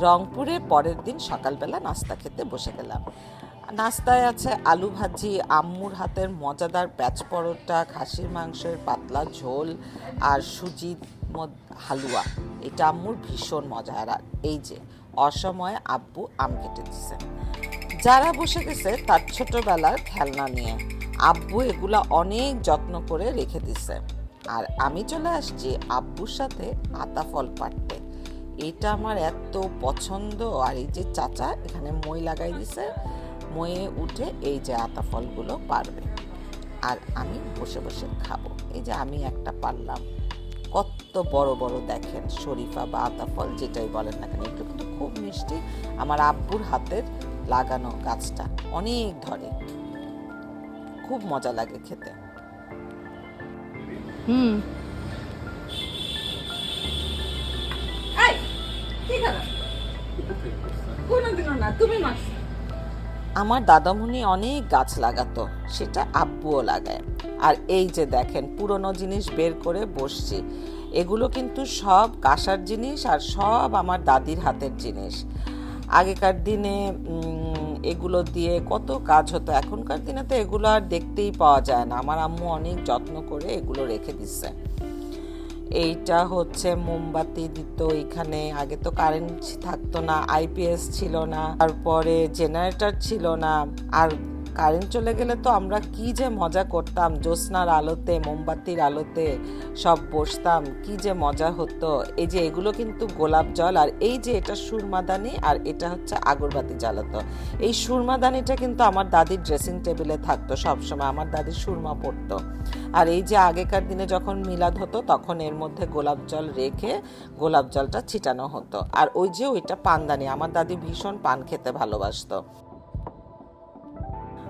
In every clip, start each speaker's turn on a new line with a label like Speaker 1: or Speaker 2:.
Speaker 1: রংপুরে পরের দিন সকালবেলা নাস্তা খেতে বসে গেলাম। নাস্তায় আছে আলু ভাজি, আম্মুর হাতের মজাদার প্যাচ পরোটা, খাসির মাংসের পাতলা ঝোল আর মদ- হালুয়া। এটা আম্মুর ভীষণ মজা। আর এই যে, অসময়ে আব্বু আম কেটে দিছে। যারা বসে গেছে তার ছোটবেলার খেলনা নিয়ে। আব্বু এগুলা অনেক যত্ন করে রেখে দিছে। আর আমি চলে আসছি আব্বুর সাথে আতা ফল পাড়তে। এটা আমার এত পছন্দ। আর এই যে চাচা এখানে মই লাগাই দিছে ময়ে উঠে এই যে আতা ফলগুলো পারবে। আর আমি বসে বসে খাব। এই যে আমি একটা পারলাম। কত বড় বড় দেখেন, শরীফা বা আতা ফল, যেটাই বলেন না কেন, এগুলো কিন্তু খুব মিষ্টি। আমার আব্বুর হাতের লাগানো গাছটা অনেক ধরে। খুব মজা লাগে খেতে।
Speaker 2: হুম।
Speaker 1: আমার দাদামণি অনেক গাছ লাগাতো, সেটা আব্বুও লাগায়। আর এই যে দেখেন, পুরনো জিনিস বের করে বসছি। এগুলো কিন্তু সব কাঁসার জিনিস আর সব আমার দাদির হাতের জিনিস। আগেকার দিনে এগুলো দিয়ে কত কাজ হতো, এখনকার দিনে তো এগুলো আর দেখতেই পাওয়া যায় না। আমার আম্মু অনেক যত্ন করে এগুলো রেখে দিচ্ছে। এইটা হচ্ছে মোমবাতি দিত এখানে। আগে তো কারেন্ট থাকতো না আইপিএস ছিল না, তারপরে জেনারেটর ছিল না, আর কারেন্ট চলে গেলে তো আমরা কি যে মজা করতাম, জ্যোৎস্নার আলোতে, মোমবাতির আলোতে সব বসতাম, কি যে মজা হতো। এই যে এগুলো কিন্তু গোলাপ জল, আর এই যে এটা সুরমাদানি আর এটা হচ্ছে আগরবাতি জ্বালাতো। এই সুরমাদানিটা কিন্তু আমার দাদির ড্রেসিং টেবিলে থাকতো সবসময়, আমার দাদি সুরমা পড়তো আর এই যে আগেকার দিনে যখন মিলাদ হতো, তখন এর মধ্যে গোলাপ জল রেখে গোলাপ জলটা ছিটানো হতো। আর ওই যে ওইটা পানদানি আমার দাদি ভীষণ পান খেতে ভালোবাসতো।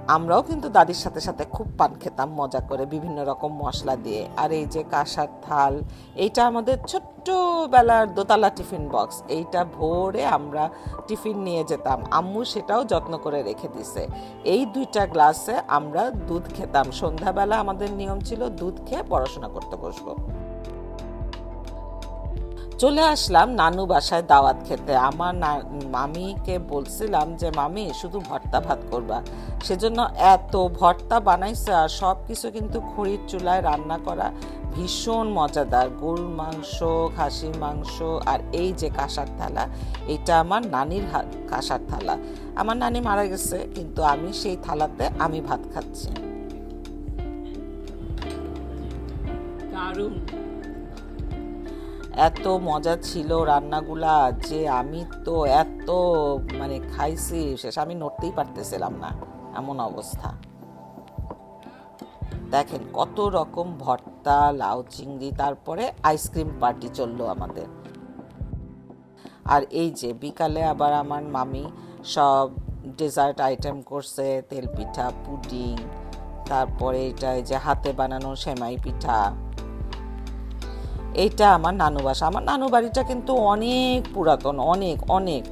Speaker 1: আমরাও কিন্তু দাদির সাথে সাথে খুব পান খেতাম, মজা করে বিভিন্ন রকম মশলা দিয়ে। আর এই যে কাঁসার থাল, এইটা আমাদের ছোট্টবেলার দোতলা টিফিন বক্স, এইটা ভোরে আমরা টিফিন নিয়ে যেতাম। আম্মু সেটাও যত্ন করে রেখে দিছে। এই দুইটা গ্লাসে আমরা দুধ খেতাম। সন্ধ্যাবেলা আমাদের নিয়ম ছিল দুধ খেয়ে পড়াশোনা করতে বসবো। চলে আসলাম নানু বাসায় দাওয়াত খেতে। আমার মামিকে বলছিলাম যে, মামি, শুধু ভর্তা ভাত করবা। সেজন্য এত ভর্তা বানাইছে আর সব কিছু কিন্তু খড়ির চুলায় রান্না করা ভীষণ মজাদার। গরুর মাংস, খাসির মাংস আর এই যে কাঁসার থালা, এটা আমার নানির কাঁসার থালা। আমার নানি মারা গেছে, কিন্তু আমি সেই থালাতে আমি ভাত খাচ্ছি।
Speaker 2: দারুণ।
Speaker 1: এত মজা ছিল রান্নাগুলা যে আমি তো এত মানে খাইছি, শেষ আমি নড়তেই পারতেছিলাম না এমন অবস্থা। দেখেন কত রকম ভর্তা, লাউ চিংড়ি, তারপরে আইসক্রিম পার্টি চলল আমাদের। আর এই যে বিকালে আবার আমার মামি সব ডেজার্ট আইটেম করছে, তেল পিঠা, পুডিং, তারপরে এটা এই যে হাতে বানানো সেমাই পিঠা। এইটা আমার নানু বাসা। আমার নানু বাড়িটা কিন্তু অনেক পুরাতন, অনেক অনেক।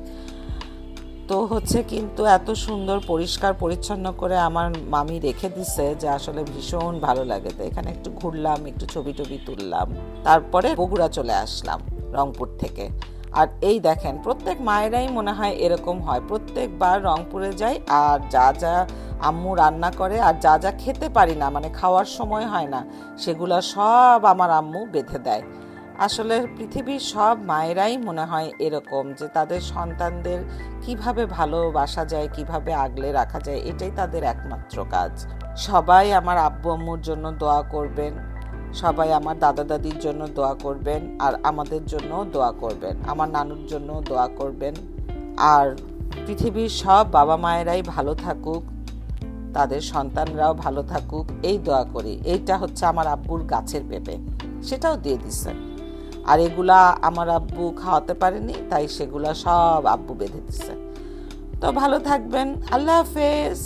Speaker 1: তো হচ্ছে কিন্তু এত সুন্দর, পরিষ্কার, পরিচ্ছন্ন করে আমার মামি রেখে দিছে যে আসলে ভীষণ ভালো লাগে। তো এখানে একটু ঘুরলাম, একটু ছবি টবি তুললাম। তারপরে বগুড়া চলে আসলাম রংপুর থেকে। আর এই দেখেন, প্রত্যেক মায়েরাই মনে হয় এরকম হয়। প্রত্যেকবার রংপুরে যাই আর যা যা আম্মু রান্না করে আর যা যা খেতে পারি না মানে খাওয়ার সময় হয় না, সেগুলো সব আমার আম্মু বেঁধে দেয়। আসলে পৃথিবীর সব মায়েরাই মনে হয় এরকম যে তাদের সন্তানদের কীভাবে ভালোবাসা যায়, কীভাবে আগলে রাখা যায়, এটাই তাদের একমাত্র কাজ। সবাই আমার আব্বু আম্মুর জন্য দোয়া করবেন, সবাই আমার দাদা দাদির জন্য দোয়া করবেন, আর আমাদের জন্য দোয়া করবেন, আমার নানুর জন্য দোয়া করবেন। আর পৃথিবীর সব বাবা মায়েরাই ভালো থাকুক তাদের সন্তানরাও ভালো থাকুক, এই দোয়া করি। এইটা হচ্ছে আমার আব্বুর গাছের পেঁপে। সেটাও দিয়ে দিচ্ছে আর এগুলা আমার আব্বু খাওয়াতে পারেনি, তাই সেগুলা সব আব্বু বেঁধে দিচ্ছে তো ভালো থাকবেন। আল্লাহ হাফেজ।